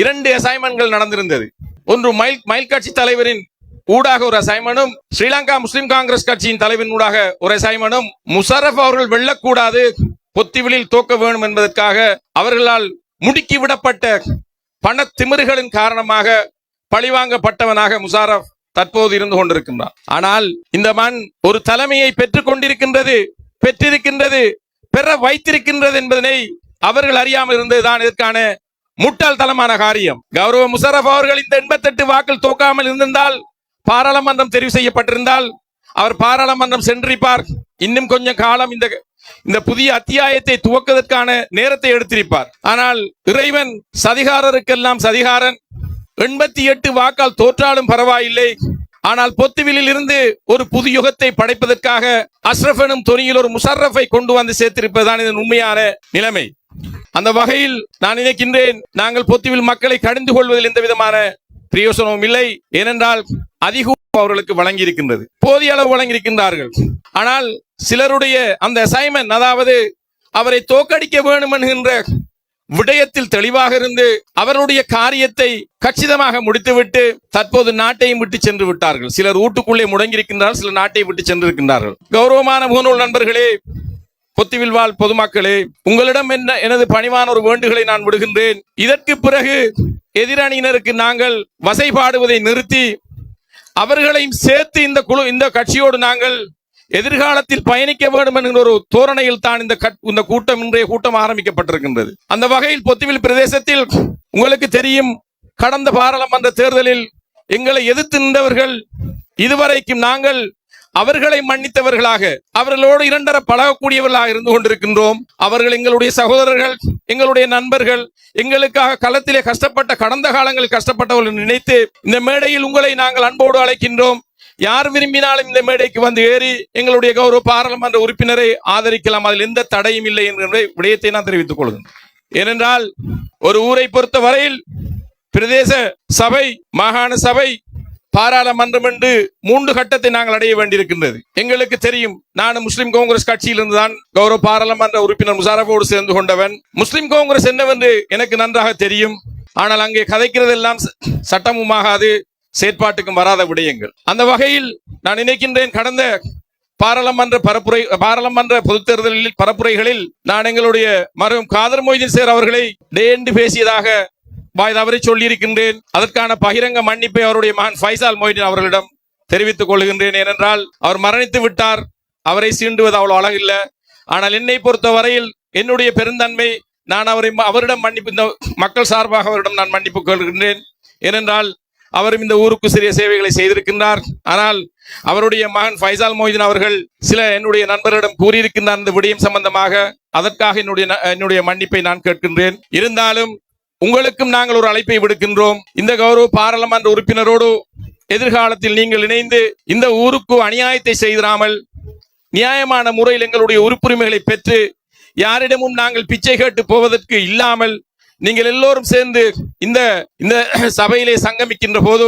இரண்டு அசைன்மெண்ட்கள் நடந்திருந்தது. ஒன்று மயில் மயில் கட்சி தலைவரின் ஊடாக ஒரு அசைன்மெண்டும் ஸ்ரீலங்கா முஸ்லிம் காங்கிரஸ் கட்சியின் தலைவரின் ஊடாக ஒரு அசைன்மெண்டும் முஷரப் அவர்கள் வெல்லக்கூடாது பொத்திவிலில் தோக்க வேண்டும் என்பதற்காக அவர்களால் முடுக்கி விடப்பட்ட பண திமிர்களின் காரணமாக பழிவாங்கப்பட்டவனாக முஷாரப் தற்போது இருந்து கொண்டிருக்கின்றான். ஆனால் இந்த மண் ஒரு தலைமையை பெற்றுக் கொண்டிருக்கின்றது பெற்றிருக்கின்றது பெற வைத்திருக்கின்றது என்பதனை அவர்கள் அறியாமல் இருந்ததுதான் இதற்கான முட்டாள்தனமான காரியம். கௌரவ முஷரப் அவர்கள் இந்த எண்பத்தெட்டு வாக்கள் தோக்காமல் இருந்திருந்தால் பாராளுமன்றம் தெரிவு செய்யப்பட்டிருந்தால் அவர் பாராளுமன்றம் சென்றிருப்பார். இன்னும் கொஞ்சம் காலம் இந்த இந்த புதிய அத்தியாயத்தை துவக்குவதற்கான நேரத்தை எடுத்திருப்பார். ஆனால் இறைவன் சதிகாரருக்கெல்லாம் சதிகாரன். எண்பத்தி எட்டு வாக்கால் தோற்றாலும் பரவாயில்லை. ஆனால் பொத்துவிலில் இருந்து ஒரு புது யுகத்தை படைப்பதற்காக அஸ்ரஃபனும் எனும் துணியில் ஒரு முஷர்ரஃபை கொண்டு வந்து சேர்த்திருப்பதுதான் இதன் உண்மையான நிலைமை. அந்த வகையில் நான் நினைக்கின்றேன் நாங்கள் பொத்துவில் மக்களை கடிந்து கொள்வதில் எந்த விதமான பிரயோசனமும் இல்லை. ஏனென்றால் அதிக அவர்களுக்கு வழங்கி இருக்கின்றது போதிய அளவு வழங்கியிருக்கின்றார்கள். ஆனால் சிலருடைய அந்த அசைன்மெண்ட் அதாவது அவரை தோக்கடிக்க வேண்டும் என்கின்ற விடயத்தில் தெளிவாக இருந்து அவருடைய காரியத்தை கச்சிதமாக முடித்துவிட்டு தற்போது நாட்டையும் விட்டு சென்று விட்டார்கள். சிலர் வீட்டுக்குள்ளே முடங்கியிருக்கின்றார்கள் சிலர் நாட்டை விட்டு சென்றிருக்கின்றார்கள். கௌரவமான முகநூல் நண்பர்களே பொத்திவில் வாழ் பொதுமக்களே உங்களிடம் என்ன எனது பணிவான ஒரு வேண்டுகளை நான் விடுகின்றேன். இதற்கு பிறகு எதிரணியினருக்கு நாங்கள் வசைபாடுவதை நிறுத்தி அவர்களையும் சேர்த்து இந்த குழு இந்த கட்சியோடு நாங்கள் எதிர்காலத்தில் பயணிக்க வேண்டும் என்கிற ஒரு தோரணையில் தான் இந்த கட்- இந்த கூட்டம் இன்றைய கூட்டம் ஆரம்பிக்கப்பட்டிருக்கின்றது. அந்த வகையில் பொத்துவில் பிரதேசத்தில் உங்களுக்கு தெரியும் கடந்த பாராளுமன்ற தேர்தலில் எங்களை எதிர்த்து நின்றவர்கள் இதுவரைக்கும் நாங்கள் அவர்களை மன்னித்தவர்களாக அவர்களோடு இரண்டர பழகக்கூடியவர்களாக இருந்து கொண்டிருக்கின்றோம். அவர்கள் எங்களுடைய சகோதரர்கள் எங்களுடைய நண்பர்கள் எங்களுக்காக களத்திலே கஷ்டப்பட்ட கடந்த காலங்களில் கஷ்டப்பட்டவர்கள் நினைத்து இந்த மேடையில் உங்களை நாங்கள் அன்போடு அழைக்கின்றோம். யார் விரும்பினாலும் இந்த மேடைக்கு வந்து ஏறி எங்களுடைய கௌரவ பாராளுமன்ற உறுப்பினரை ஆதரிக்கலாம். அதில் எந்த தடையும் இல்லை என்கிற விடயத்தை நான் தெரிவித்துக் கொள்கிறேன் ஏனென்றால் ஒரு ஊரை பொறுத்த வரையில் பிரதேச சபை மாகாண சபை பாராளுமன்றம் என்று மூன்று கட்டத்தை நாங்கள் அடைய வேண்டியிருக்கின்றது. எங்களுக்கு தெரியும் நான் முஸ்லிம் காங்கிரஸ் கட்சியிலிருந்து தான் கௌரவ பாராளுமன்ற உறுப்பினர் முசாரஃபோடு சேர்ந்து கொண்டவன். முஸ்லிம் காங்கிரஸ் என்னவென்று எனக்கு நன்றாக தெரியும். ஆனால் அங்கே கதைக்கிறதெல்லாம் ச- சட்டமுமாகாது செயற்பாட்டுக்கும் வராத விடயங்கள். அந்த வகையில் நான் நினைக்கின்றேன் கடந்த பாராளுமன்ற பரப்புரை பாராளுமன்ற பொதுத்தேர்தலில் பரப்புரைகளில் நான் எங்களுடைய மரும் காதர் மொய்தீன் சேர் அவர்களை டேண்டு பேசியதாக தவறி சொல்லியிருக்கின்றேன். அதற்கான பகிரங்க மன்னிப்பை அவருடைய மகன் ஃபைசால் மொய்டின் அவர்களிடம் தெரிவித்துக் கொள்கின்றேன். ஏனென்றால் அவர் மரணித்து விட்டார். அவரை சீண்டுவது அவ்வளவு அழகில்லை. ஆனால் என்னை பொறுத்த வரையில் என்னுடைய பெருந்தன்மை நான் அவரை அவரிடம் மன்னிப்பு இந்த மக்கள் சார்பாக அவரிடம் நான் மன்னிப்பு கொள்கின்றேன் ஏனென்றால் அவரும் இந்த ஊருக்கு சிறிய சேவைகளை செய்திருக்கின்றார். ஆனால் அவருடைய மகன் ஃபைசால் மொய்தீன் அவர்கள் சில என்னுடைய நண்பர்களிடம் கூறியிருக்கின்றார். இந்த விடயம் சம்பந்தமாக அதற்காக என்னுடைய ந- என்னுடைய மன்னிப்பை நான் கேட்கின்றேன். இருந்தாலும் உங்களுக்கும் நாங்கள் ஒரு அழைப்பை விடுக்கின்றோம். இந்த கௌரவ பாராளுமன்ற உறுப்பினரோடு எதிர்காலத்தில் நீங்கள் இணைந்து இந்த ஊருக்கு அநியாயத்தை செய்திராமல் நியாயமான முறையில் எங்களுடைய உறுப்புரிமைகளை பெற்று யாரிடமும் நாங்கள் பிச்சை கேட்டு போவதற்கு இல்லாமல் நீங்கள் எல்லோரும் சேர்ந்து இந்த இந்த சபையிலே சங்கமிக்கின்ற போது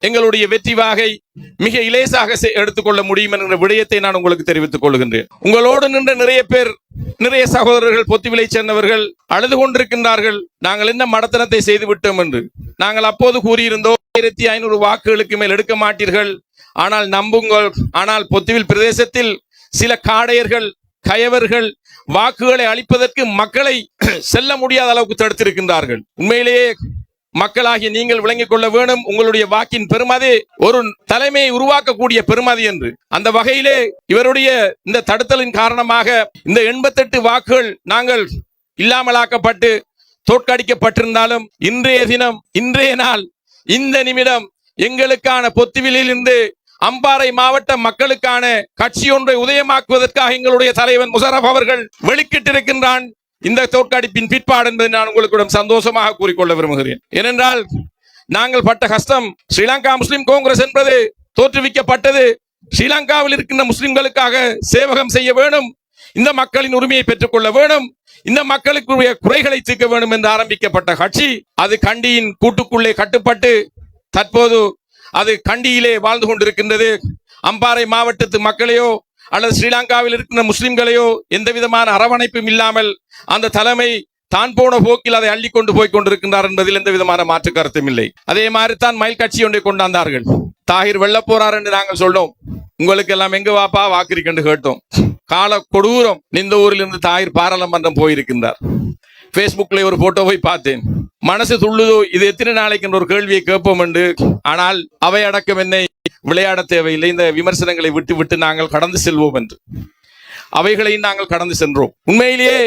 எங்களுடைய வெற்றி வாகை மிக இலேசாக செ- எடுத்துக்கொள்ள முடியும் என்கிற விடயத்தை நான் உங்களுக்கு தெரிவித்துக் கொள்கின்றேன். உங்களோடு நின்ற நிறைய பேர் நிறைய சகோதரர்கள் பொத்துவிலை சேர்ந்தவர்கள் அழுது கொண்டிருக்கின்றார்கள். நாங்கள் என்ன மடத்தனத்தை செய்து விட்டோம் என்று. நாங்கள் அப்போது கூறியிருந்தோம் ஆயிரத்தி ஐநூறு வாக்குகளுக்கு மேல் எடுக்க மாட்டீர்கள். ஆனால் நம்புங்கள் ஆனால் பொத்துவில் பிரதேசத்தில் சில காடையர்கள் கயவர்கள் வாக்குகளை அளிப்பதற்கு மக்களை செல்ல முடியாத அளவுக்கு தடுத்திருக்கின்றார்கள். உண்மையிலேயே மக்களாகிய நீங்கள் விளங்கிக் கொள்ள வேணும். உங்களுடைய வாக்கின் பெருமதி ஒரு தலைமையை உருவாக்கக்கூடிய பெருமதி என்று. அந்த வகையிலே இவருடைய இந்த தடுத்தலின் காரணமாக இந்த எண்பத்தெட்டு வாக்குகள் நாங்கள் இல்லாமலாக்கப்பட்டு தோற்கடிக்கப்பட்டிருந்தாலும் இன்றைய தினம் இன்றைய நாள் இந்த நிமிடம் எங்களுக்கான பொத்துவிலிருந்து அம்பாறை மாவட்ட மக்களுக்கான கட்சி ஒன்றை உதயமாக்குவதற்காக எங்களுடைய தலைவன் முசரப் அவர்கள் வெளிக்கிட்டிருக்கின்றான். இந்த தோற்கடிப்பின் பிற்பாடு என்பதை நான் உங்களுடன் சந்தோஷமாக கூறிக்கொள்ள விரும்புகிறேன். ஏனென்றால் நாங்கள் பட்ட கஷ்டம் ஸ்ரீலங்கா முஸ்லிம் காங்கிரஸ் என்பது தோற்றுவிக்கப்பட்டது. ஸ்ரீலங்காவில் இருக்கின்ற முஸ்லிம்களுக்காக சேவகம் செய்ய வேணும் இந்த மக்களின் உரிமையை பெற்றுக்கொள்ள வேணும் இந்த மக்களுக்குரிய குறைகளை தீர்க்க வேண்டும் என்று ஆரம்பிக்கப்பட்ட கட்சி அது கண்டியின் கூட்டுக்குள்ளே கட்டுப்பட்டு தற்போது அது கண்டியிலே வாழ்ந்து கொண்டிருக்கின்றது. அம்பாறை மாவட்டத்து மக்களையோ அல்லது ஸ்ரீலங்காவில் இருக்கின்ற முஸ்லிம்களையோ எந்த விதமான அரவணைப்பும் இல்லாமல் அந்த தலைமை தான் போன போக்கில் அதை அள்ளி கொண்டு போய் கொண்டிருக்கின்றார் என்பதில் எந்த விதமான மாற்று கருத்தும் இல்லை. அதே மாதிரி தான் மயில் கட்சி ஒன்றை கொண்டாந்தார்கள். தாகிர் வெள்ள போறார் என்று நாங்கள் சொன்னோம். உங்களுக்கு எல்லாம் எங்க வாப்பா? வாக்கிருக்கென்று கேட்டோம். கால கொடூரம் இந்த ஊரில் இருந்து தாயிர் பாராளுமன்றம் போயிருக்கின்றார். Facebookல ஒரு போட்டோவை பார்த்தேன். மனசு துள்ளுதோ இது எத்தனை நாளைக்கு ஒரு கேள்வியை கேட்போம் என்று. ஆனால் அவை அடக்கம் என்னை விளையாட தேவையில்லை. இந்த விமர்சனங்களை விட்டு விட்டு நாங்கள் கடந்து செல்வோம் என்று. அவைகளையும் நாங்கள் கடந்து சென்றோம். உண்மையிலேயே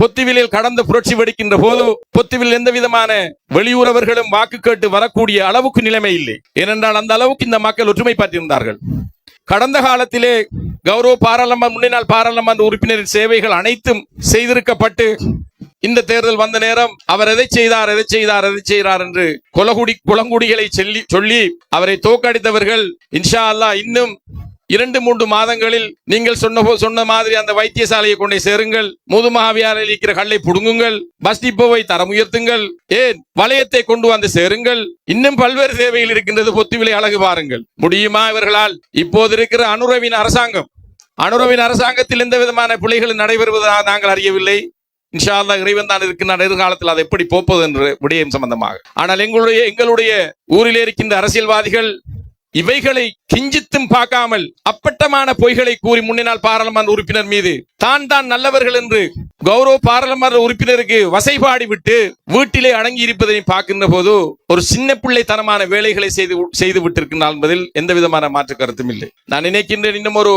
பொத்திவிலில் கடந்த புரட்சி வெடிக்கின்ற போது பொத்துவில் எந்த விதமான வெளியூறவர்களும் வாக்கு கேட்டு வரக்கூடிய அளவுக்கு நிலைமை இல்லை. ஏனென்றால் அந்த அளவுக்கு இந்த மக்கள் ஒற்றுமை பார்த்திருந்தார்கள் கடந்த காலத்திலே கௌரவ பாராளுமன்ற முன்னாள் பாராளுமன்ற உறுப்பினரின் சேவைகள் அனைத்தும் செய்திருக்கப்பட்டு இந்த தேர்தல் வந்த நேரம் அவர் எதை செய்தார் எதை செய்தார் எதை செய்கிறார் என்று குலகுடி குளங்குடிகளை சொல்லி சொல்லி அவரை தோக்கடித்தவர்கள் இன்ஷா அல்லாஹ் இன்னும் இரண்டு மூன்று மாதங்களில் நீங்கள் சொன்ன போ- சொன்ன மாதிரி அந்த வைத்தியசாலையை கொண்டே சேருங்கள். முதுமகாவியாரில் இருக்கிற கல்லை புடுங்குங்கள். பஸ் டிப்போவை தரம் உயர்த்துங்கள். ஏன்? வளையத்தை கொண்டு வந்து சேருங்கள். இன்னும் பல்வேறு சேவைகள் இருக்கின்றது. பொத்துவிலை அழகு பாருங்கள். முடியுமா இவர்களால்? இப்போது இருக்கிற அனுரவின் அரசாங்கம். அனுரவின் அரசாங்கத்தில் எந்த விதமான பிழைகளும் நடைபெறுவதாக நாங்கள் அறியவில்லை. இன்ஷால்லா இறைவன் தான் இருக்கின்ற எதிர்காலத்தில் அதை எப்படி போப்பது என்று விடயம் சம்பந்தமாக. ஆனால் எங்களுடைய எங்களுடைய ஊரிலே இருக்கின்ற அரசியல்வாதிகள் இவைகளை கிஞ்சித்தும் பார்க்காமல் அப்பட்டமான பொய்களை கூறி முன்னினால் பாராளுமன்ற உறுப்பினர் மீது தான் தான் நல்லவர்கள் என்று கௌரவ பாராளுமன்ற உறுப்பினருக்கு வசைபாடி விட்டு வீட்டிலே அடங்கி இருப்பதை பார்க்கின்ற போது ஒரு சின்ன பிள்ளைத்தனமான வேலைகளை செய்து செய்து விட்டிருக்கிறார் என்பதில் எந்த விதமான மாற்று கருத்தும் இல்லை. நான் நினைக்கின்றேன் இன்னும் ஒரு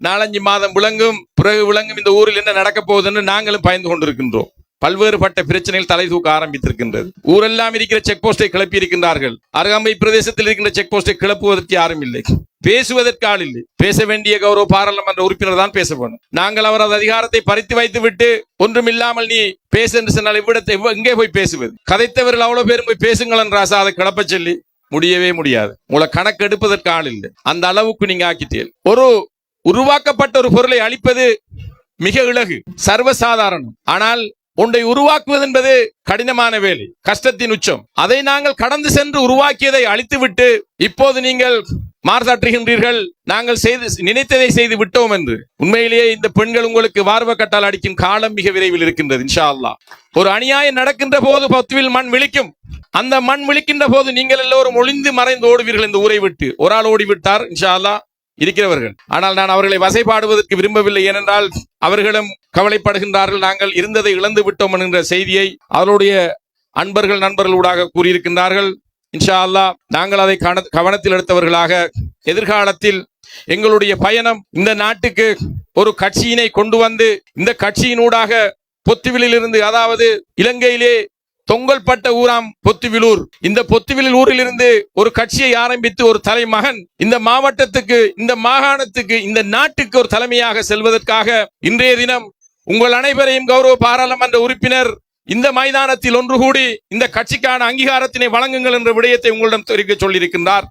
நாலஞ்சு மாதம் விளங்கும் பிறகு விளங்கும் இந்த ஊரில் என்ன நடக்க போகுதுன்னு நாங்களும் பயந்து கொண்டிருக்கின்றோம். பல்வேறுபட்ட பிரச்சனைகள் தலை தூக்க ஆரம்பித்திருக்கின்றது. ஊரெல்லாம் இருக்கிற செக் போஸ்டை கிளப்பி இருக்கின்றார்கள். அருகாமை பிரதேசத்தில் இருக்கின்ற செக் போஸ்டை கிளப்புவதற்கு யாரும் இல்லை. பேசுவதற்கு ஆள் இல்லை. பேச வேண்டிய கௌரவ பாராளுமன்ற உறுப்பினர் தான் பேச வேணும். நாங்கள் அவரது அதிகாரத்தை பறித்து வைத்து விட்டு ஒன்றுமில்லாமல் நீ பேசு என்று சொன்னால் இவ்விடத்தை எங்கே போய் பேசுவது? கதைத்தவர்கள் அவ்வளவு பேரும் போய் பேசுங்கள் என்றாசா அதை கிளப்ப சொல்லி முடியவே முடியாது. உங்களை கணக்கு எடுப்பதற்கு ஆள் இல்லை. அந்த அளவுக்கு நீங்க ஆக்கிட்டீர்கள். ஒரு உருவாக்கப்பட்ட ஒரு பொருளை அழிப்பது மிக இலகு சர்வசாதாரணம். ஆனால் ஒன்றை உருவாக்குவது என்பது கடினமான வேலை கஷ்டத்தின் உச்சம். அதை நாங்கள் கடந்து சென்று உருவாக்கியதை அழித்துவிட்டு இப்போது நீங்கள் மார்சாற்றுகின்றீர்கள் நாங்கள் செய்து நினைத்ததை செய்து விட்டோம் என்று. உண்மையிலேயே இந்த பெண்கள் உங்களுக்கு வார்வ கட்டால் அடிக்கும் காலம் மிக விரைவில் இருக்கின்றது இன்ஷா அல்லாஹ் ஒரு அநியாயம் நடக்கின்ற போது பத்துவில் மண் விழிக்கும். அந்த மண் விழிக்கின்ற போது நீங்கள் எல்லோரும் ஒளிந்து மறைந்து ஓடுவீர்கள் இந்த ஊரை விட்டு. ஒரு ஆள் ஓடிவிட்டார் இன்ஷா அல்லா இருக்கிறவர்கள். ஆனால் நான் அவர்களை வசைபாடுவதற்கு விரும்பவில்லை. ஏனென்றால் அவர்களும் கவலைப்படுகின்றார்கள். நாங்கள் இருந்ததை இழந்து விட்டோம் என்கின்ற செய்தியை அவருடைய அன்பர்கள் நண்பர்கள் ஊடாக கூறியிருக்கின்றார்கள். இன்ஷா அல்லாஹ் நாங்கள் அதை கவனத்தில் எடுத்தவர்களாக எதிர்காலத்தில் எங்களுடைய பயணம் இந்த நாட்டுக்கு ஒரு கட்சியினை கொண்டு வந்து இந்த கட்சியினூடாக பொத்துவிலிருந்து அதாவது இலங்கையிலே தொங்கல்பட்ட ஊராம் பொத்துவிலூர். இந்த பொத்துவிலில் ஊரிலிருந்து ஒரு கட்சியை ஆரம்பித்து ஒரு தலைமகன் இந்த மாவட்டத்துக்கு இந்த மாகாணத்துக்கு இந்த நாட்டுக்கு ஒரு தலைமையாக செல்வதற்காக இன்றைய தினம் உங்கள் அனைவரையும் கௌரவ பாராளுமன்ற உறுப்பினர் இந்த மைதானத்தில் ஒன்று கூடி இந்த கட்சிக்கான அங்கீகாரத்தினை வழங்குங்கள் என்ற விடயத்தை உங்களிடம் தெரிவிக்க சொல்லியிருக்கின்றார்.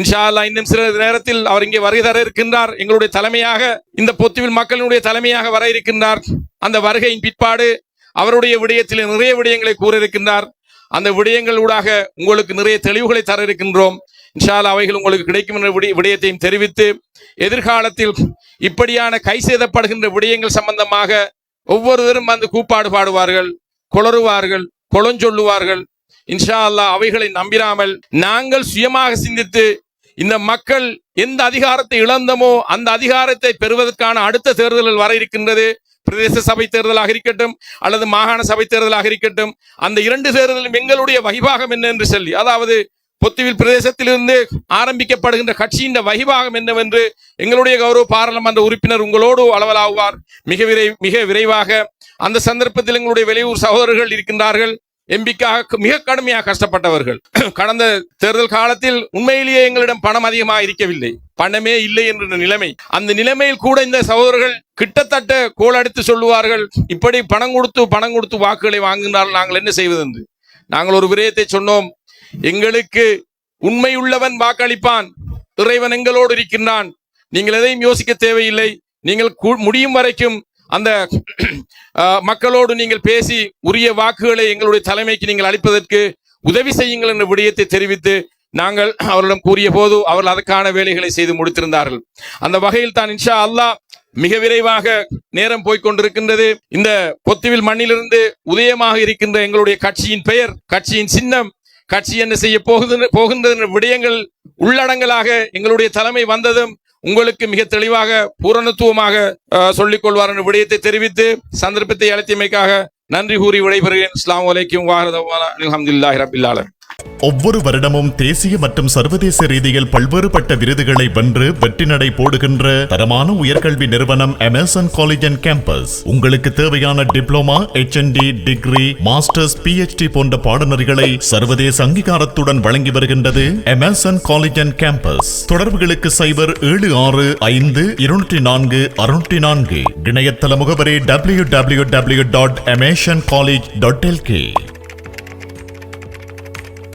இன்ஷா அல்லாஹ் இன்னும் சில நேரத்தில் அவர் இங்கே வருகை தர இருக்கின்றார். எங்களுடைய தலைமையாக இந்த பொத்துவில் மக்களினுடைய தலைமையாக வர இருக்கின்றார். அந்த வருகையின் பிற்பாடு அவருடைய விடயத்தில் நிறைய விடயங்களை கூற இருக்கின்றார் அந்த விடயங்கள் ஊடாக உங்களுக்கு நிறைய தெளிவுகளை தர இருக்கின்றோம் இன்ஷா அவைகள் உங்களுக்கு கிடைக்கும் என்ற விடய- விடயத்தையும் தெரிவித்து எதிர்காலத்தில் இப்படியான கை செய்தப்படுகின்ற விடயங்கள் சம்பந்தமாக ஒவ்வொருவரும் வந்து கூப்பாடு பாடுவார்கள் குளறுவார்கள் கொளஞ்சொல்லுவார்கள் இன்ஷா அல்லாஹ் அவைகளை நம்பிராமல் நாங்கள் சுயமாக சிந்தித்து இந்த மக்கள் எந்த அதிகாரத்தை இழந்தமோ அந்த அதிகாரத்தை பெறுவதற்கான அடுத்த தேர்தல்கள் வர இருக்கின்றது. பிரதேச சபை தேர்தலாக இருக்கட்டும் அல்லது மாகாண சபை தேர்தலாக இருக்கட்டும் அந்த இரண்டு தேர்தலும் எங்களுடைய வகிபாகம் என்ன என்று சொல்லி அதாவது பொத்துவில் பிரதேசத்திலிருந்து ஆரம்பிக்கப்படுகின்ற கட்சியின் வகிபாகம் என்னவென்று எங்களுடைய கௌரவ பாராளுமன்ற உறுப்பினர் உங்களோடு அளவலாகுவார். மிக விரை மிக விரைவாக அந்த சந்தர்ப்பத்தில் எங்களுடைய வெளியூர் சகோதரர்கள் இருக்கின்றார்கள். எம்பிக்காக மிக கடுமையாக கஷ்டப்பட்டவர்கள். கடந்த தேர்தல் காலத்தில் உண்மையிலேயே எங்களிடம் பணம் அதிகமாக இருக்கவில்லை. பணமே இல்லை என்ற நிலைமை. அந்த நிலைமையில் கூட இந்த சகோதரர்கள் கிட்டத்தட்ட கோலடித்து சொல்லுவார்கள் இப்படி பணம் கொடுத்து பணம் கொடுத்து வாக்குகளை வாங்கினால் நாங்கள் என்ன செய்வது? என்று. நாங்கள் ஒரு விடயத்தை சொன்னோம் எங்களுக்கு உண்மையுள்ளவன் வாக்களிப்பான். இறைவன் எங்களோடு இருக்கின்றான். நீங்கள் எதையும் யோசிக்க தேவையில்லை. நீங்கள் முடியும் வரைக்கும் அந்த மக்களோடு நீங்கள் பேசி உரிய வாக்குகளை எங்களுடைய தலைமைக்கு நீங்கள் அளிப்பதற்கு உதவி செய்யுங்கள் என்ற விடயத்தை தெரிவித்து நாங்கள் அவர்களிடம் கூறிய போது அவர்கள் அதற்கான வேலைகளை செய்து முடித்திருந்தார்கள். அந்த வகையில் தான் இன்ஷா அல்லாஹ் மிக விரைவாக நேரம் போய்கொண்டிருக்கின்றது இந்த பொத்துவில் மண்ணிலிருந்து உதயமாக இருக்கின்ற எங்களுடைய கட்சியின் பெயர் கட்சியின் சின்னம் கட்சி என்ன செய்ய போகுது போகின்ற விடயங்கள் உள்ளடங்கலாக எங்களுடைய தலைமை வந்ததும் உங்களுக்கு மிக தெளிவாக பூரணத்துவமாக சொல்லிக் கொள்வார் என்ற விடயத்தை தெரிவித்து சந்தர்ப்பத்தை அழைத்தமைக்காக நன்றி கூறி விடைபெறுகிறேன். இஸ்லாம் வலைக்கும் வாரதவானா அலமதுல்லாஹி ரபில்லாலும் ஒவ்வொரு வருடமும் தேசிய மற்றும் சர்வதேச ரீதியில் பல்வேறுபட்ட விருதுகளை வென்று வெற்றி நடை போடுகின்ற தரமான உயர்கல்வி நிறுவனம் அமேசான் காலேஜ் அண்ட் கேம்பஸ் உங்களுக்கு தேவையான diploma HND degree masters PhD போன்ற பாடநெறிகளை சர்வதேச அங்கீகாரத்துடன் வழங்கி வருகின்றது அமேசான் காலேஜ் அண்ட் கேம்பஸ் தொடர்புகளுக்கு சைபர் ஏழு ஆறு ஐந்து இருநூற்றி நான்கு அறுநூற்றி நான்கு. இணையதள முகவரி W W W dot Amazon college dot LK